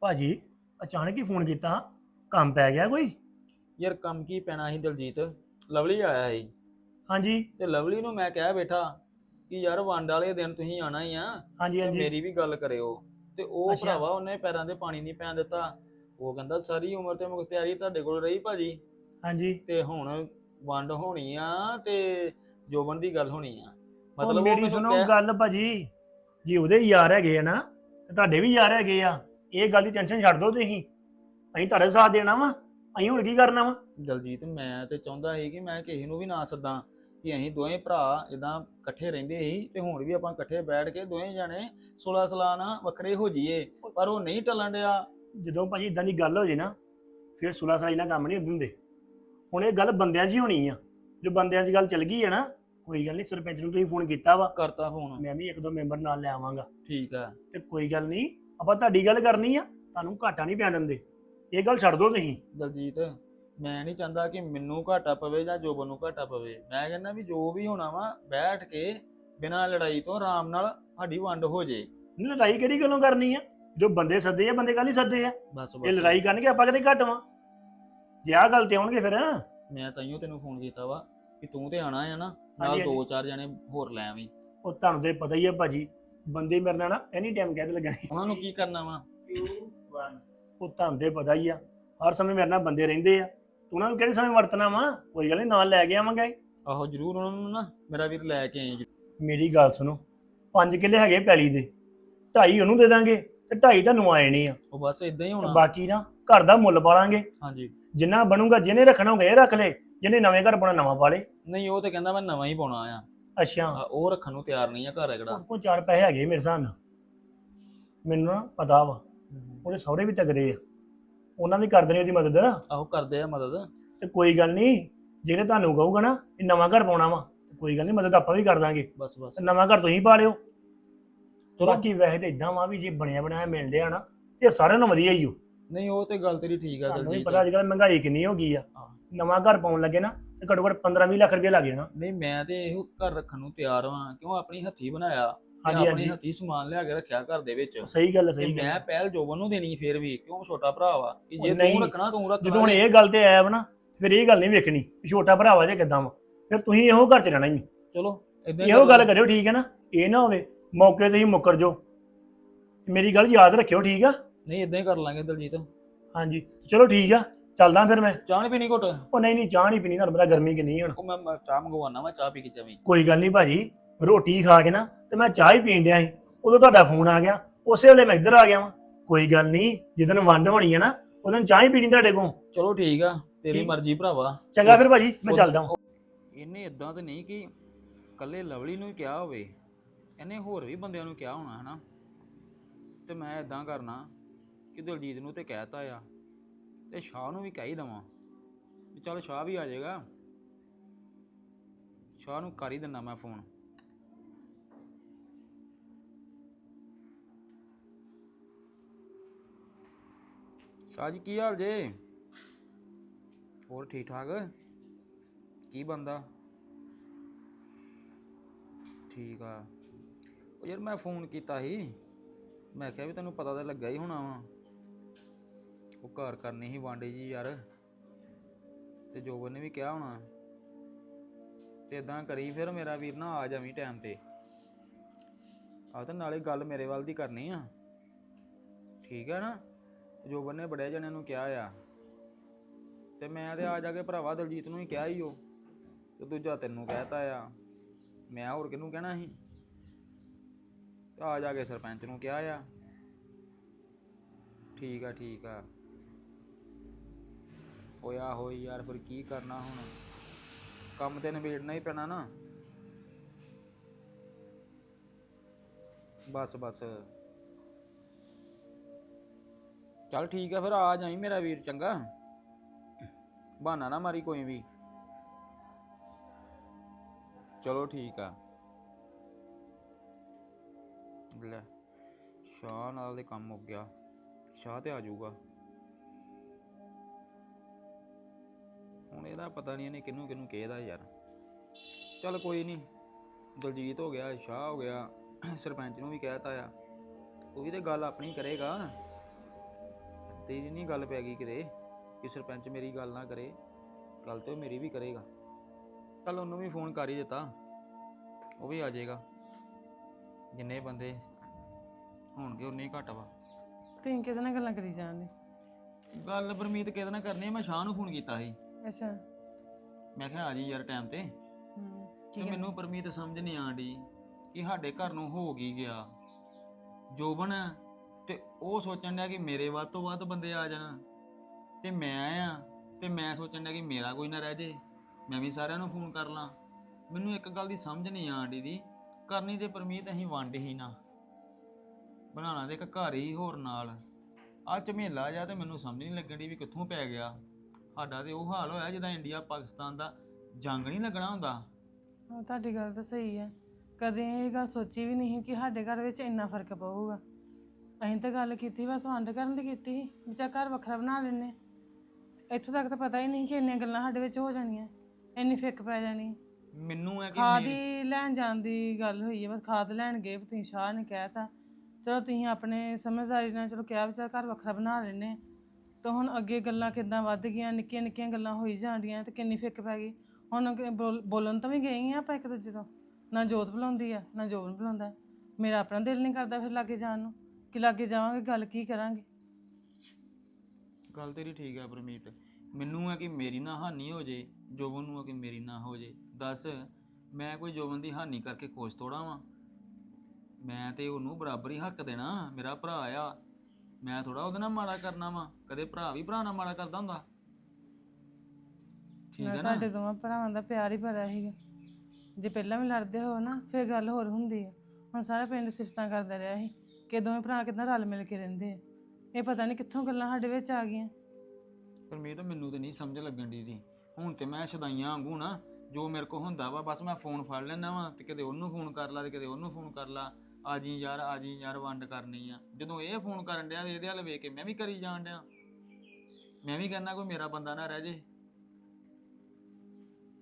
ਭਾਜੀ ਅਚਾਨਕ ਹੀ ਫੋਨ ਕੀਤਾ। ਕੰਮ ਪੈ ਗਿਆ ਕੋਈ? ਯਾਰ ਕੰਮ ਕੀ ਪੈਣਾ ਸੀ ਦਲਜੀਤ? ਲਵਲੀ ਆਇਆ ਸੀ। ਹਾਂਜੀ। ਤੇ ਲਵਲੀ ਨੂੰ ਮੈਂ ਕਹਿ ਬੈਠਾ ਕਿ ਯਾਰ ਵੰਡ ਵਾਲੇ ਦਿਨ ਤੁਸੀਂ ਆਣਾ ਹੀ ਆ। ਹਾਂਜੀ ਤੇ ਹਾਂਜੀ। ਮੇਰੀ ਵੀ ਗੱਲ ਕਰਿਓ। ਤੇ ਉਹ ਅੱਛਾ। ਭਰਾਵਾ ਉਹਨੇ ਪੈਰਾਂ ਤੇ ਪਾਣੀ ਨਹੀਂ ਪੈਣ ਦਿੱਤਾ। ਉਹ ਕਹਿੰਦਾ ਸਾਰੀ ਉਮਰ ਤੇ ਮੁਖਤਿਆਰੀ ਤੁਹਾਡੇ ਕੋਲ ਰਹੀ ਭਾਜੀ? ਹਾਂਜੀ। ਤੇ ਹੁਣ ਵੰਡ ਹੋਣੀ ਆ ਤੇ ਜੋਬਨ ਦੀ ਗੱਲ ਹੋਣੀ ਆ। ਉਹ ਉਹ ਮੇਰੀ ਮੈਨੂੰ ਸੁਣੋ ਕਹਿ- ਗੱਲ ਭਾਜੀ। ਜੀ ਉਹਦੇ ਯਾਰ ਹੈਗੇ ਆ ਨਾ ਤੇ ਤੁਹਾਡੇ ਵੀ ਯਾਰ ਹੈਗੇ ਆ। ਇਹ ਗੱਲ ਦੀ ਟੈਨਸ਼ਨ ਛੱਡ ਦਿਓ ਤੁਸੀਂ। ਅਸੀਂ ਤੁਹਾਡੇ ਸਾਥ ਦੇਣਾ ਵਾ। ਅਸੀਂ ਹੁਣ ਕੀ ਕਰਨਾ ਵਾ? ਦਲਜੀਤ ਮੈਂ ਤੇ ਚਾਹੁੰਦਾ ਸੀ ਕਿ ਮੈਂ ਕਿਸੇ ਨੂੰ ਵੀ ਨਾ ਸੱਦਾਂ ਕਿ ਅਸੀਂ ਦੋਵੇਂ ਭਰਾ ਇਦਾਂ ਇਕੱਠੇ ਰਹਿੰਦੇ ਸੀ ਤੇ ਹੁਣ ਵੀ ਆਪਾਂ ਇਕੱਠੇ ਬੈਠ ਕੇ ਦੋਵੇਂ ਜਾਣੇ 16 ਸਲਾਨਾ ਵੱਖਰੇ ਹੋ ਜਾਈਏ ਪਰ ਉਹ ਨਹੀਂ ਟਲਣ ਡਿਆ। ਜਦੋਂ ਭਾਜੀ ਇਦਾਂ ਦੀ ਗੱਲ ਹੋ ਜੇ ਨਾ ਫਿਰ ਸੁਲਾ ਸਲਾਈ ਨਾਲ ਕੰਮ ਨਹੀਂ ਹੁੰਦੇ। ਹੁਣ ਇਹ ਗੱਲ ਬੰਦਿਆਂ 'ਚ ਹੀ ਹੋਣੀ ਆ। ਜੋ ਬੰਦਿਆਂ 'ਚ ਗੱਲ ਚੱਲ ਗਈ ਹੈ ਨਾ ਕੋਈ ਗੱਲ ਨਹੀਂ ਸਰਪੰਚ ਨੂੰ ਤੁਸੀਂ ਫੋਨ ਕੀਤਾ ਵਾ। ਕਰਤਾ ਫੋਨ ਮੈਂ ਵੀ ਇੱਕ ਦੋ ਮੈਂਬਰ ਨਾਲ ਲੈ ਆਵਾਂਗਾ। ਠੀਕ ਆ। ਤੇ ਕੋਈ ਗੱਲ ਨਹੀਂ ਆਪਾਂ ਤੁਹਾਡੀ ਗੱਲ ਕਰਨੀ ਆ ਤੁਹਾਨੂੰ ਘਾਟਾ ਨਹੀਂ ਪੈਣ ਦਿੰਦੇ। ਇਹ ਗੱਲ ਛੱਡ ਦਿਓ ਤੁਸੀਂ। ਦਲਜੀਤ ਮੈਂ ਨਹੀਂ ਚਾਹੁੰਦਾ ਕਿ ਮੈਨੂੰ ਘਾਟਾ ਪਵੇ ਜਾਂ ਜੋਬਨ ਨੂੰ ਘਾਟਾ ਪਵੇ। ਮੈਂ ਕਹਿੰਦਾ ਵੀ ਜੋ ਵੀ ਹੋਣਾ ਵਾ ਬੈਠ ਕੇ ਬਿਨਾਂ ਲੜਾਈ ਤੋਂ ਆਰਾਮ ਨਾਲ ਸਾਡੀ ਵੰਡ ਹੋ ਜੇ। ਨਹੀਂ ਲੜਾਈ ਕਿਹੜੀ ਗੱਲੋਂ ਕਰਨੀ ਆ? ਜੋ ਬੰਦੇ ਸੱਦੇ ਆ ਬੰਦੇ ਕੱਲ ਹੀ ਸੱਦੇ ਆ? ਬਸ ਇਹ ਬਸ ਲੜਾਈ ਕਰਨਗੇ ਆਪਾਂ ਕਿਹੜੇ ਘੱਟ ਵਾਂ? ਜੇ ਆਹ ਗੱਲ ਤੇ ਆਉਣਗੇ ਫਿਰ। ਮੈਂ ਤਾਈਓ ਤੈਨੂੰ ਫੋਨ ਕੀਤਾ ਵਾ ਕਿ ਤੂੰ ਤੇ ਆਣਾ ਆ ਨਾ ਨਾਲ ਹਾਂਜੀ, ਦੋ ਚਾਰ ਜਣੇ ਹੋਰ ਲੈ ਆਵੀਂ। ਉਹ ਤੁਹਾਨੂੰ ਤੇ ਪਤਾ ਹੀ ਆ ਭਾਜੀ ਬੰਦੇ ਮੇਰੇ ਨਾਲ ਨਾ ਐਨੀ ਟਾਈਮ ਕਹਿ ਦੇ ਲੱਗਾ ਉਹਨਾਂ ਨੂੰ ਕੀ ਕਰਨਾ ਵਾ? ਉਹ ਤੁਹਾਨੂੰ ਤੇ ਪਤਾ ਹੀ ਆ ਹਰ ਸਮੇਂ ਮੇਰੇ ਨਾਲ ਬੰਦੇ ਰਹਿੰਦੇ ਆ। ਤੂੰ ਉਹਨਾਂ ਨੂੰ ਕਿਹੜੇ ਸਮੇਂ ਵਰਤਣਾ ਵਾ? ਕੋਈ ਗੱਲ ਨਹੀਂ ਨਾਲ ਲੈ ਕੇ ਆਵਾਂਗੇ ਆਹੋ ਜਰੂਰ ਉਹਨਾਂ ਨੂੰ ਨਾ ਮੇਰਾ ਵੀਰ ਲੈ ਕੇ ਆਈ ਮੇਰੀ ਗੱਲ ਸੁਣੋ 5 ਕਿੱਲੇ ਹੈਗੇ ਪੈਲੀ ਦੇ ਢਾਈ ਉਹਨੂੰ ਦੇ ਦਾਂਗੇ ਤੇ ਢਾਈ ਤੁਹਾਨੂੰ ਆਏ ਨਹੀਂ ਆ। ਉਹ ਬਸ ਇਦਾਂ ਹੀ ਹੋਣਾ। ਬਾਕੀ ਨਾ ਘਰ ਦਾ ਮੁੱਲ ਪਾਲਾਂਗੇ। ਹਾਂਜੀ। ਜਿੰਨਾ ਬਣੂਗਾ ਜਿਹਨੇ ਰੱਖਣਾ ਹੋਗਾ ਇਹ ਰੱਖ ਲੈ ਜਿਹਨੇ ਨਵੇਂ ਘਰ ਪਾਉਣਾ ਨਵਾਂ ਪਾ ਲੇ। ਨਹੀਂ ਉਹ ਤੇ ਕਹਿੰਦਾ ਮੈਂ ਨਵਾਂ ਹੀ ਪਾਉਣਾ ਆ। ਅੱਛਾ। ਆ, ਉਹ ਰੱਖਣ ਨੂੰ ਤਿਆਰ ਨਹੀਂ ਆ ਘਰ ਕਿਹੜਾ ਉਹ ਕੋਲ ਚਾਰ ਪੈਸੇ ਹੈਗੇ ਮੇਰੇ ਹਿਸਾਬ ਨਾਲ। ਮੈਨੂੰ ਨਾ ਪਤਾ ਵਾ ਉਹਦੇ ਸਹੁਰੇ ਵੀ ਤਗੜੇ ਆ। ਉਹਨਾਂ ਵੀ ਕਰ ਦੇਣੀ ਉਹਦੀ ਮਦਦ। ਆਹੋ ਕਰਦੇ ਆ ਮਦਦ। ਤੇ ਕੋਈ ਗੱਲ ਨਹੀਂ ਜਿਹੜੇ ਤੁਹਾਨੂੰ ਕਹੂਗਾ ਨਾ ਇਹ ਨਵਾਂ ਘਰ ਪਾਉਣਾ ਵਾ ਤੇ ਕੋਈ ਗੱਲ ਨਹੀਂ ਮਦਦ ਆਪਾਂ ਵੀ ਕਰ ਦਾਂਗੇ। ਬਸ ਬਸ। ਤੇ ਨਵਾਂ ਘਰ ਤੁਸੀਂ ਪਾ ਲਿਓ ਚਲੋ। ਬਾਕੀ ਵੈਸੇ ਤੇ ਇਦਾਂ ਵਾ ਵੀ ਜੇ ਬਣਿਆ ਬਣਾਇਆ ਮਿਲ ਡਿਆ ਨਾ ਇਹ ਸਾਰਿਆਂ ਨੂੰ ਵਧੀਆ ਹੀ ਹੋ ਨਹੀਂ ਉਹ ਤੇ ਗੱਲ ਤੇਰੀ ਠੀਕ ਆ ਤੁਹਾਨੂੰ ਵੀ ਦਲਜੀਤ। ਪਤਾ ਅੱਜ ਕੱਲ੍ਹ ਮਹਿੰਗਾਈ ਕਿੰਨੀ ਹੋ ਗਈ ਆ। ਹਾਂ। ਨਵਾਂ ਘਰ ਪਾਉਣ ਲੱਗੇ ਨਾ ਤੇ ਘੱਟੋ ਘੱਟ 15 20 ਲੱਖ ਰੁਪਏ ਲੱਗ ਜਾਣਾ। ਨਹੀਂ ਮੈਂ ਤੇ ਇਹੋ ਘਰ ਰੱਖਣ ਨੂੰ ਤਿਆਰ ਹਾਂ ਕਿਉਂ ਆਪਣੀ ਹੱਥੀ ਬਣਾਇਆ ਤੇ ਹਾਂਜੀ ਆਪਣੀ ਹਾਂਜੀ। ਹੱਥੀ ਸਮਾਨ ਲਿਆ ਕੇ ਰੱਖਿਆ ਘਰ ਦੇ ਵਿੱਚ। ਸਹੀ ਗੱਲ ਹੈ, ਤੇ ਸਹੀ ਗੱਲ ਮੈਂ ਹੈ। ਪਹਿਲ ਜੋਬਨ ਨੂੰ ਦੇਣੀ ਫੇਰ ਵੀ ਕਿਉਂ ਛੋਟਾ ਭਰਾ ਵਾ? ਕਿ ਜੇ ਨਹੀਂ। ਤੂੰ ਰੱਖਣਾ ਤੂੰ ਰੱਖਣਾ ਜਦੋਂ ਹੁਣ ਇਹ ਗੱਲ ਤੇ ਆਇਆ ਵਾ ਨਾ ਫਿਰ ਇਹ ਗੱਲ ਨਹੀਂ ਵੇਖਣੀ ਵੀ ਛੋਟਾ ਭਰਾਵਾ ਜੇ ਕਿਦਾਂ ਵਾ। ਫਿਰ ਤੁਸੀਂ ਇਹੋ ਘਰ ਚ ਰਹਿਣਾ ਹੀ ਚਲੋ ਇਹੋ ਗੱਲ ਕਰਿਓ ਠੀਕ ਹੈ ਨਾ? ਇਹ ਨਾ ਹੋਵੇ ਮੌਕੇ ਤੇ ਹੀ ਮੁੱਕਰ ਜਾਓ। ਮੇਰੀ ਗੱਲ ਯਾਦ ਰੱਖਿਓ ਠੀਕ ਆ? ਨਹੀਂ ਇਦਾਂ ਹੀ ਕਰ ਲਾਂਗੇ ਦਲਜੀਤ। ਹਾਂਜੀ ਚਲੋ ਠੀਕ ਆ। ਚੱਲਦਾ ਫਿਰ ਮੈਂ। ਚਾਹ ਨੀ ਪੀਣੀ ਘੁੱਟ? ਉਹ ਨਹੀਂ ਨਹੀਂ ਚਾਹ ਨਹੀਂ ਪੀਣੀ ਤੁਹਾਨੂੰ ਪਤਾ ਗਰਮੀ ਕਿੰਨੀ ਹੁਣ। ਮੈਂ ਮੈਂ ਚਾਹ ਮੰਗਵਾਉਣਾ ਵਾ ਚਾਹ ਪੀ ਕੇ ਜਾਵੀਂ। ਕੋਈ ਗੱਲ ਨਹੀਂ ਭਾਜੀ ਰੋਟੀ ਖਾ ਕੇ ਨਾ ਤੇ ਮੈਂ ਚਾਹ ਹੀ ਪੀਣ ਡਿਆ ਸੀ। ਉਦੋਂ ਤੁਹਾਡਾ ਫੋਨ ਆ ਗਿਆ ਉਸੇ ਵੇਲੇ ਮੈਂ ਇੱਧਰ ਆ ਗਿਆ ਵਾਂ। ਕੋਈ ਗੱਲ ਨਹੀਂ ਜਦੋਂ ਵੰਡ ਹੋਣੀ ਹੈ ਨਾ ਉਦੋਂ ਚਾਹ ਹੀ ਪੀਣੀ ਤੁਹਾਡੇ ਕੋਲ। ਚਲੋ ਠੀਕ ਆ ਤੇਰੀ ਠੀਕ। ਮਰਜ਼ੀ ਭਰਾਵਾ। ਚੰਗਾ ਫਿਰ ਭਾਜੀ ਮੈਂ ਚੱਲਦਾ ਹਾਂ ਇਹਨੇ ਇਦਾਂ ਤੇ ਨਹੀਂ ਕਿ ਕੱਲੇ ਲਵਲੀ ਨੂੰ ਹੀ ਕਿਹਾ ਹੋਵੇ ਇਹਨੇ ਹੋਰ ਵੀ ਬੰਦਿਆਂ ਨੂੰ ਕਿਹਾ ਹੋਣਾ ਹਨਾ? ਤੇ ਮੈਂ ਇਦਾਂ ਕਰਨਾ ਕਿ ਦਲਜੀਤ ਨੂੰ ਤੇ ਕਹਿਤਾ ਆ ਤੇ ਸ਼ਾਹ ਨੂੰ ਵੀ ਕਹਿ ਹੀ ਦਵਾਂ ਵੀ ਚੱਲ ਸ਼ਾਹ ਵੀ ਆ ਜਾਏਗਾ। ਸ਼ਾਹ ਨੂੰ ਕਰ ਹੀ ਦਿੰਦਾ ਮੈਂ ਫੋਨ ਸ਼ਾਹ ਜੀ, ਕੀ ਹਾਲ ਜੇ? ਹੋਰ ਠੀਕ ਠਾਕ? ਕੀ ਬੰਦਾ? ਠੀਕ ਆ। ਉਹ ਯਾਰ ਮੈਂ ਫੋਨ ਕੀਤਾ ਸੀ। ਮੈਂ ਕਿਹਾ ਵੀ ਤੈਨੂੰ ਪਤਾ ਤਾਂ ਲੱਗਾ ਹੀ ਹੋਣਾ ਵਾ। ਉਹ ਘਰ ਕਰਨੀ ਸੀ ਵਾਂਡੇ ਜੀ ਯਾਰ। ਤੇ ਜੋਬਨ ਨੇ ਵੀ ਕਿਹਾ ਹੋਣਾ, ਤੇ ਇਦਾਂ ਕਰੀ ਫਿਰ ਮੇਰਾ ਵੀਰ ਨਾ ਆ ਜਾਵੀਂ ਟਾਈਮ ਤੇ। ਆ ਤਾਂ ਨਾਲੇ ਗੱਲ ਮੇਰੇ ਵੱਲ ਦੀ ਕਰਨੀ ਆ। ਠੀਕ ਆ ਨਾ? ਜੋਬਨ ਨੇ ਬੜੇ ਜਣਿਆਂ ਨੂੰ ਕਿਹਾ ਆ। ਤੇ ਮੈਂ ਤੇ ਆ ਜਾ ਕੇ ਭਰਾਵਾ ਦਲਜੀਤ ਨੂੰ ਹੀ ਕਿਹਾ ਹੀ ਉਹ ਤੇ ਦੂਜਾ ਤੈਨੂੰ ਕਹਿਤਾ ਆ। ਮੈਂ ਹੋਰ ਕਿਹਨੂੰ ਕਹਿਣਾ ਸੀ? ਆ ਜਾ ਕੇ ਸਰਪੰਚ ਨੂੰ ਕਿਹਾ ਆ। ਠੀਕ ਆ ਠੀਕ ਆ। ਹੋਇਆ, ਹੋਈ ਯਾਰ, ਫਿਰ ਕੀ ਕਰਨਾ ਹੁਣ? ਕੰਮ ਤੇ ਨਿਬੇੜਨਾ ਹੀ ਪੈਣਾ ਨਾ। ਬਸ ਬਸ। ਚੱਲ ਠੀਕ ਆ, ਫਿਰ ਆ ਜਾਈ ਮੇਰਾ ਵੀਰ ਚੰਗਾ। ਬਹਾਨਾ ਨਾ ਮਾਰੀ ਕੋਈ ਵੀ। ਚਲੋ ਠੀਕ ਆ। ਲੈ, ਸ਼ਾਹ ਨਾਲ ਦੇ ਕੰਮ ਹੋ ਗਿਆ। ਸ਼ਾਹ ਤੇ ਆ ਜਾਊਗਾ। ਹੁਣ ਇਹਦਾ ਪਤਾ ਨਹੀਂ ਇਹਨੇ ਕਿਹਨੂੰ ਕਿਹਨੂੰ ਕਿਹਦਾ ਯਾਰ। ਚੱਲ ਕੋਈ ਨਹੀਂ ਦਲਜੀਤ ਹੋ ਗਿਆ ਸ਼ਾਹ ਹੋ ਗਿਆ ਸਰਪੰਚ ਨੂੰ ਵੀ ਕਹਿਤਾ ਆ। ਉਹ ਵੀ ਤੇ ਗੱਲ ਆਪਣੀ ਕਰੇਗਾ। ਦੀ ਨਹੀਂ ਗੱਲ ਪੈ ਗਈ ਕਿਤੇ ਕਿ ਸਰਪੰਚ ਮੇਰੀ ਗੱਲ ਨਾ ਕਰੇ। ਗੱਲ ਤੇ ਮੇਰੀ ਵੀ ਕਰੇਗਾ। ਕੱਲ ਉਹਨੂੰ ਵੀ ਫੋਨ ਕਰ ਹੀ ਦਿੱਤਾ। ਉਹ ਵੀ ਆ ਜਾਏਗਾ। ਜਿੰਨੇ ਬੰਦੇ ਹੋਣਗੇ ਉਨੇ ਹੀ ਘੱਟ ਵਾ। ਤੁਸੀਂ ਕਿਹਦੇ ਨਾਲ ਗੱਲਾਂ ਕਰੀ ਜਾਂਦੇ? ਗੱਲ ਪਰਮੀਤ ਕਿਹਦੇ ਨਾਲ ਕਰਨੀ ਆ? ਮੈਂ ਸ਼ਾਹ ਨੂੰ ਫੋਨ ਕੀਤਾ ਸੀ। ਅੱਛਾ। ਮੈਂ ਕਿਹਾ ਆ ਜੀ ਯਾਰ ਟਾਈਮ ਤੇ। ਹੂੰ ਤੇ ਮੈਨੂੰ ਪਰਮੀਤ ਸਮਝ ਨਹੀਂ ਆਂਦੀ ਕਿ ਸਾਡੇ ਘਰ ਨੂੰ ਹੋ ਗਈ ਗਿਆ। ਜੋਬਨ ਤੇ ਉਹ ਸੋਚਣ ਡਿਆ ਕਿ ਮੇਰੇ ਵੱਧ ਤੋਂ ਵੱਧ ਬੰਦੇ ਆ ਜਾਣ। ਤੇ ਮੈਂ ਆ ਤੇ ਮੈਂ ਸੋਚਣ ਡਿਆ ਕਿ ਮੇਰਾ ਕੋਈ ਨਾ ਰਹਿ ਜੇ। ਮੈਂ ਵੀ ਸਾਰਿਆਂ ਨੂੰ ਫੋਨ ਕਰ ਲਾਂ। ਮੈਨੂੰ ਇੱਕ ਗੱਲ ਦੀ ਸਮਝ ਨਹੀਂ ਆਂਦੀ ਦੀ। ਕਰਨੀ ਤੇ ਪਰਮੀਤ ਅਸੀਂ ਵੰਡ ਹੀ ਨਾ। ਬਣਾਉਣਾ ਤੇ ਇੱਕ ਘਰ ਹੀ ਹੋਰ ਨਾਲ। ਆ ਝਮੇਲਾ ਜਾ ਤੇ ਮੈਨੂੰ ਸਮਝ ਨਹੀਂ ਲੱਗਣ ਦੀ ਵੀ ਕਿੱਥੋਂ ਪੈ ਗਿਆ। ਸਾਡਾ ਤੇ ਉਹ ਹਾਲ ਹੋਇਆ ਜਿੱਦਾਂ ਇੰਡੀਆ ਪਾਕਿਸਤਾਨ ਦਾ ਜੰਗ ਨਹੀਂ ਲੱਗਣਾ ਹੁੰਦਾ। ਹਾਂ ਤੁਹਾਡੀ ਗੱਲ ਤਾਂ ਸਹੀ ਹੈ। ਕਦੇ ਇਹ ਗੱਲ ਸੋਚੀ ਵੀ ਨਹੀਂ ਕਿ ਸਾਡੇ ਘਰ ਵਿੱਚ ਇੰਨਾ ਫ਼ਰਕ ਪਊਗਾ। ਅਸੀਂ ਤਾਂ ਗੱਲ ਕੀਤੀ ਬਸ ਵੰਡ ਕਰਨ ਦੀ ਕੀਤੀ ਸੀ ਵੀ ਚੱਲ ਘਰ ਵੱਖਰਾ ਬਣਾ ਲੈਨੇ ਇੱਥੋਂ ਤੱਕ ਤਾਂ ਪਤਾ ਹੀ ਨਹੀਂ ਕਿ ਇੰਨੀਆਂ ਗੱਲਾਂ ਸਾਡੇ ਵਿੱਚ ਹੋ ਜਾਣੀਆਂ ਇੰਨੀ ਫਿੱਕ ਪੈ ਜਾਣੀ। ਮੈਨੂੰ ਹੈ ਕਿ ਖਾਦ ਮੇਰੀ- ਹੀ ਲੈਣ ਜਾਣ ਦੀ ਗੱਲ ਹੋਈ ਹੈ ਬਸ ਖਾਦ ਲੈਣ ਗਏ ਤੁਸੀਂ ਸ਼ਾਹ ਨੇ ਕਹਿਤਾ ਚਲੋ ਤੁਸੀਂ ਆਪਣੇ ਸਮਝਦਾਰੀ ਨਾਲ ਚਲੋ ਕਿਹਾ ਵੀ ਚੱਲ ਘਰ ਵੱਖਰਾ ਬਣਾ ਲੈਨੇ ਤਾਂ ਹੁਣ ਅੱਗੇ ਗੱਲਾਂ ਕਿੱਦਾਂ ਵੱਧ ਗਈਆਂ, ਨਿੱਕੀਆਂ ਨਿੱਕੀਆਂ ਗੱਲਾਂ ਹੋਈ ਜਾਂਦੀਆਂ ਤੇ ਕਿੰਨੀ ਫਿੱਕ ਪੈ ਗਈ। ਹੁਣ ਅੱਗੇ ਬੋਲ- ਬੋਲਣ ਤਾਂ ਵੀ ਗਏ ਆ ਆਪਾਂ ਇੱਕ ਦੂਜੇ ਤੋਂ। ਨਾ ਜੋਤ ਬੁਲਾਉਂਦੀ ਆ, ਨਾ ਜੋਬਨ ਬੁਲਾਉਂਦਾ। ਮੇਰਾ ਆਪਣਾ ਦਿਲ ਨਹੀਂ ਕਰਦਾ ਫਿਰ ਲਾਗੇ ਜਾਣ ਨੂੰ। ਕਿ ਲਾਗੇ ਜਾਵਾਂਗੇ, ਗੱਲ ਕੀ ਕਰਾਂਗੇ? ਗੱਲ ਤੇਰੀ ਠੀਕ ਹੈ ਪਰਮੀਤ। ਮੈਨੂੰ ਹੈ ਕਿ ਮੇਰੀ ਨਾ ਹਾਨੀ ਹੋ ਜੇ, ਜੋਬਨ ਨੂੰ ਹੈ ਕਿ ਮੇਰੀ ਨਾ ਹੋ ਜੇ। ਦੱਸ, ਮੈਂ ਕੋਈ ਜੋਬਨ ਦੀ ਹਾਨੀ ਕਰਕੇ ਖੁਸ਼ ਥੋੜਾ ਵਾਂ? ਮੈਂ ਤੇ ਉਹਨੂੰ ਬਰਾਬਰ ਹੀ ਹੱਕ ਦੇਣਾ, ਮੇਰਾ ਭਰਾ ਆ। ਮੈਂ ਥੋੜਾ ਉਹਦੇ ਨਾਲ ਮਾੜਾ ਕਰਨਾ ਵਾ ਕਦੇ ਭਰਾ ਵੀ ਭਰਾ ਨਾਲ ਮਾੜਾ ਕਰਦਾ ਹੁੰਦਾ। ਠੀਕ ਮੈਂ ਹੈ ਨਾ? ਤੁਹਾਡੇ ਦੋਵਾਂ ਭਰਾਵਾਂ ਦਾ ਪਿਆਰ ਹੀ ਭਰਿਆ ਸੀਗਾ ਜੇ ਪਹਿਲਾਂ ਵੀ ਲੜਦੇ ਹੋ ਨਾ ਫਿਰ ਗੱਲ ਹੋਰ ਹੁੰਦੀ ਆ। ਹੁਣ ਸਾਰਾ ਪਿੰਡ ਸਿਫਤਾਂ ਕਰਦਾ ਰਿਹਾ ਸੀ ਕਿ ਦੋਵੇਂ ਭਰਾ ਕਿੰਨਾ ਰਲ ਮਿਲ ਕੇ ਰਹਿੰਦੇ ਆ। ਇਹ ਪਤਾ ਨਹੀਂ ਕਿੱਥੋਂ ਗੱਲਾਂ ਸਾਡੇ ਵਿੱਚ ਆ ਗਈਆਂ। ਪਰਮੀਤ ਮੈਨੂੰ ਤੇ ਨਹੀਂ ਸਮਝ ਲੱਗਣ ਦੀ ਦੀ। ਹੁਣ ਤੇ ਮੈਂ ਸ਼ਦਾਈਆਂ ਵਾਂਗੂ ਨਾ ਜੋ ਮੇਰੇ ਕੋ ਹੁੰਦਾ ਵਾ ਬਸ ਮੈਂ ਫੋਨ ਫੜ ਲੈਣਾ ਵਾ ਤੇ ਕਦੇ ਉਹਨੂੰ ਫੋਨ ਕਰ ਲਾ ਤੇ ਕਦੇ ਉਹਨੂੰ ਫੋਨ ਕਰ ਲਾ। ਆ ਜੀ ਯਾਰ, ਆ ਜੀ ਯਾਰ, ਵੰਡ ਕਰਨੀ ਆ। ਜਦੋਂ ਇਹ ਫੋਨ ਕਰਨ ਡਿਆ ਤੇ ਇਹਦੇ ਵੱਲ ਵੇਖ ਕੇ ਮੈਂ ਵੀ ਕਰੀ ਜਾਣ ਡਿਆ। ਮੈਂ ਵੀ ਕਹਿੰਦਾ ਕੋਈ ਮੇਰਾ ਬੰਦਾ ਨਾ ਰਹਿ ਜੇ।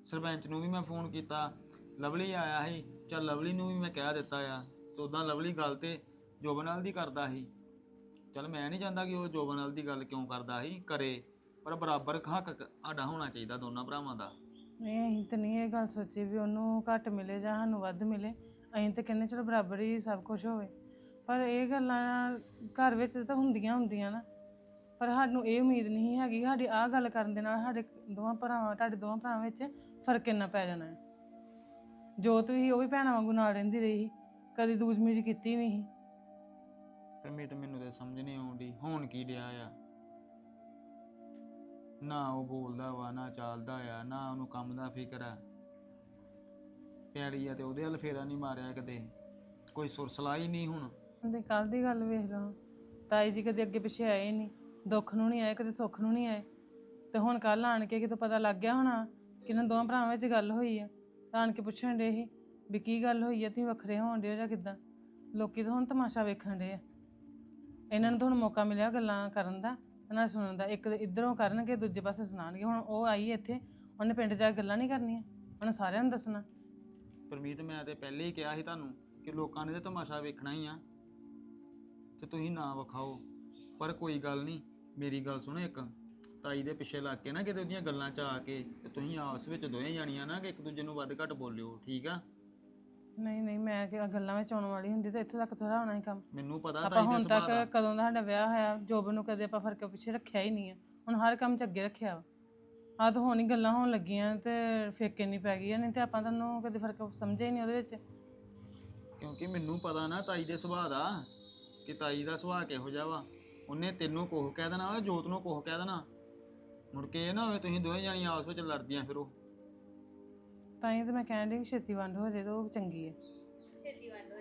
ਸਰਪੰਚ ਨੂੰ ਵੀ ਮੈਂ ਫੋਨ ਕੀਤਾ। ਲਵਲੀ ਆਇਆ ਸੀ। ਚੱਲ ਲਵਲੀ ਨੂੰ ਵੀ ਮੈਂ ਕਹਿ ਦਿੱਤਾ ਆ। ਤੇ ਉਦਾਂ ਲਵਲੀ ਗੱਲ ਤੇ ਜੋਬਨ ਨਾਲ ਦੀ ਕਰਦਾ ਸੀ। ਚੱਲ ਮੈਂ ਨਹੀਂ ਚਾਹੁੰਦਾ ਕਿ ਉਹ ਜੋਬਨ ਨਾਲ ਦੀ ਗੱਲ ਕਿਉਂ ਕਰਦਾ ਸੀ, ਕਰੇ। ਪਰ ਬਰਾਬਰ ਹੱਕ ਸਾਡਾ ਹੋਣਾ ਚਾਹੀਦਾ ਦੋਨਾਂ ਭਰਾਵਾਂ ਦਾ। ਨਹੀਂ, ਅਸੀਂ ਤਾਂ ਨਹੀਂ ਇਹ ਗੱਲ ਸੋਚੀ ਵੀ ਉਹਨੂੰ ਘੱਟ ਮਿਲੇ ਜਾਂ ਸਾਨੂੰ ਵੱਧ ਮਿਲੇ। ਅਸੀਂ ਤਾਂ ਕਹਿੰਦੇ ਚਲੋ ਬਰਾਬਰ ਸਭ ਕੁਝ ਹੋਵੇ ਪਰ ਇਹ ਗੱਲਾਂ ਘਰ ਵਿੱਚ ਤਾਂ ਹੁੰਦੀਆਂ ਹੁੰਦੀਆਂ ਨਾ ਪਰ ਸਾਨੂੰ ਇਹ ਉਮੀਦ ਨਹੀਂ ਹੈਗੀ, ਸਾਡੀ ਆਹ ਗੱਲ ਕਰਨ ਦੇ ਨਾਲ ਸਾਡੇ ਦੋਵਾਂ ਭਰਾਵਾਂ, ਤੁਹਾਡੇ ਦੋਵਾਂ ਭਰਾਵਾਂ ਵਿੱਚ ਫ਼ਰਕ ਕਿੰਨਾ ਪੈ ਜਾਣਾ ਹੈ ਜੋਤ ਵੀ ਉਹ ਵੀ ਭੈਣਾਂ ਵਾਂਗੂ ਨਾਲ ਰਹਿੰਦੀ ਰਹੀ ਸੀ। ਕਦੀ ਦੂਜਮੀਜ ਕੀਤੀ ਨਹੀਂ ਸੀ। ਪਰਮੀਤ ਮੈਨੂੰ ਤੇ ਸਮਝ ਨਹੀਂ ਆਉਂਦੀ, ਹੁਣ ਕੀ ਡਿਆ ਆ ਨਾ ਉਹ ਬੋਲਦਾ ਵਾ, ਨਾ ਚੱਲਦਾ ਆ, ਨਾ ਉਹਨੂੰ ਕੰਮ ਦਾ ਫਿਕਰ ਆ ਪਿਆਰੀ ਆ ਤੇ ਉਹਦੇ ਵੱਲ ਫੇਰਾ ਨਹੀਂ ਮਾਰਿਆ ਕਦੇ। ਕੋਈ ਸੁਰਸਲਾ ਹੀ ਨਹੀਂ ਹੁਣ। ਤੇ ਕੱਲ ਦੀ ਗੱਲ ਵੇਖ ਲਓ ਤਾਈ ਜੀ ਕਦੇ ਅੱਗੇ ਪਿੱਛੇ ਆਏ ਹੀ ਨਹੀਂ। ਦੁੱਖ ਨੂੰ ਨਹੀਂ ਆਏ, ਕਦੇ ਸੁੱਖ ਨੂੰ ਨਹੀਂ ਆਏ। ਤੇ ਹੁਣ ਕੱਲ ਆਣ ਕੇ ਕਿਤੋਂ ਪਤਾ ਲੱਗ ਗਿਆ ਹੋਣਾ ਕਿ ਇਹਨਾਂ ਦੋਵਾਂ ਭਰਾਵਾਂ ਵਿੱਚ ਗੱਲ ਹੋਈ ਆ। ਤਾਂ ਆਣ ਕੇ ਪੁੱਛਣ ਦੇ ਸੀ ਵੀ ਕੀ ਗੱਲ ਹੋਈ ਆ, ਤੁਸੀਂ ਵੱਖਰੇ ਹੋਣ ਡੇ ਹੋ ਜਾਂ ਕਿਦਾਂ? ਲੋਕੀ ਤਾਂ ਹੁਣ ਤਮਾਸ਼ਾ ਵੇਖਣ ਡੇ ਆ। ਇਹਨਾਂ ਨੂੰ ਤਾਂ ਹੁਣ ਮੌਕਾ ਮਿਲਿਆ ਗੱਲਾਂ ਕਰਨ ਦਾ, ਨਾ ਸੁਣਨ ਦਾ। ਇੱਕ ਇਧਰੋਂ ਕਰਨਗੇ, ਦੂਜੇ ਪਾਸੇ ਸੁਣਾਣਗੇ ਹੁਣ ਉਹ ਆਈ ਇੱਥੇ, ਉਹਨੇ ਪਿੰਡ ਜਾ ਕੇ ਗੱਲਾਂ ਨਹੀਂ ਕਰਨੀਆਂ। ਉਹਨੇ ਸਾਰਿਆਂ ਨੂੰ ਦੱਸਣਾ। ਪਰਮੀਤ ਮੈਂ ਤੇ ਪਹਿਲੇ ਹੀ ਕਿਹਾ ਸੀ ਤੁਹਾਨੂੰ ਕਿ ਲੋਕਾਂ ਨੇ ਤੇ ਤਮਾਸ਼ਾ ਵੇਖਣਾ ਹੀ ਆ। ਤੇ ਤੁਸੀਂ ਨਾ ਵਿਖਾਓ। ਪਰ ਕੋਈ ਗੱਲ ਨਹੀਂ ਮੇਰੀ ਗੱਲ ਸੁਣੋ ਇੱਕ। ਤਾਈ ਦੇ ਪਿੱਛੇ ਲੱਗ ਕੇ ਨਾ ਕਿਤੇ ਉਹਦੀਆਂ ਗੱਲਾਂ 'ਚ ਆ ਕੇ ਤੇ ਤੁਸੀਂ ਆਪਸ ਵਿੱਚ ਦੋਵੇਂ ਜਾਣੀਆਂ ਨਾ ਕਿ ਇੱਕ ਦੂਜੇ ਨੂੰ ਵੱਧ ਘੱਟ ਬੋਲਿਓ ਠੀਕ ਆ? ਨਹੀਂ ਨਹੀਂ ਮੈਂ ਕਿ ਗੱਲਾਂ ਵਿੱਚ ਆਉਣ ਵਾਲੀ ਹੁੰਦੀ ਤਾਂ ਇੱਥੇ ਤੱਕ ਥੋੜਾ ਹੋਣਾ ਹੀ ਕੰਮ। ਮੈਨੂੰ ਪਤਾ ਆਪਾਂ ਤਾਈ ਦੇ ਹੁਣ ਸੁਭਾਅ ਤੱਕ ਦਾ। ਕਦੋਂ ਦਾ ਸਾਡਾ ਵਿਆਹ ਹੋਇਆ ਜੋਬ ਨੂੰ ਕਦੇ ਆਪਾਂ ਫ਼ਰਕ ਪਿੱਛੇ ਰੱਖਿਆ ਹੀ ਨਹੀਂ ਆ। ਹੁਣ ਹਰ ਕੰਮ ਚ ਅੱਗੇ ਰੱਖਿਆ ਵਾ। ਆ ਤਾਂ ਹੁਣ ਹੀ ਗੱਲਾਂ ਹੋਣ ਲੱਗੀਆਂ ਤੇ ਫੇਕੇ ਨਹੀਂ ਪੈ ਗਈਆਂ ਨਹੀਂ ਤੇ ਆਪਾਂ ਤੁਹਾਨੂੰ ਕਦੇ ਫ਼ਰਕ ਸਮਝਿਆ ਹੀ ਨਹੀਂ ਉਹਦੇ ਵਿੱਚ। ਕਿਉਂਕਿ ਮੈਨੂੰ ਪਤਾ ਨਾ ਤਾਈ ਦੇ ਸੁਭਾਅ ਦਾ ਕਿ ਤਾਈ ਦਾ ਸੁਭਾਅ ਕਿਹੋ ਜਿਹਾ ਵਾ। ਉਹਨੇ ਤੈਨੂੰ ਕੋਹ ਕਹਿ ਦੇਣਾ ਵਾ ਜੋਤ ਨੂੰ ਕੋਹ ਕਹਿ ਦੇਣਾ। ਮੁੜ ਕੇ ਇਹ ਨਾ ਹੋਵੇ ਤੁਸੀਂ ਦੋਵੇਂ ਜਾਣੀਆਂ ਆਪਸ ਵਿੱਚ ਲੜਦੀਆਂ ਫਿਰੋ। ਤਾਂ ਹੀ ਤਾਂ ਮੈਂ ਕਹਿਣ ਡਈ ਕਿ ਛੇਤੀ ਵੰਡ ਹੋ ਜੇ ਤਾਂ ਉਹ ਚੰਗੀ ਹੈ ਛੇਤੀ ਵੰਡ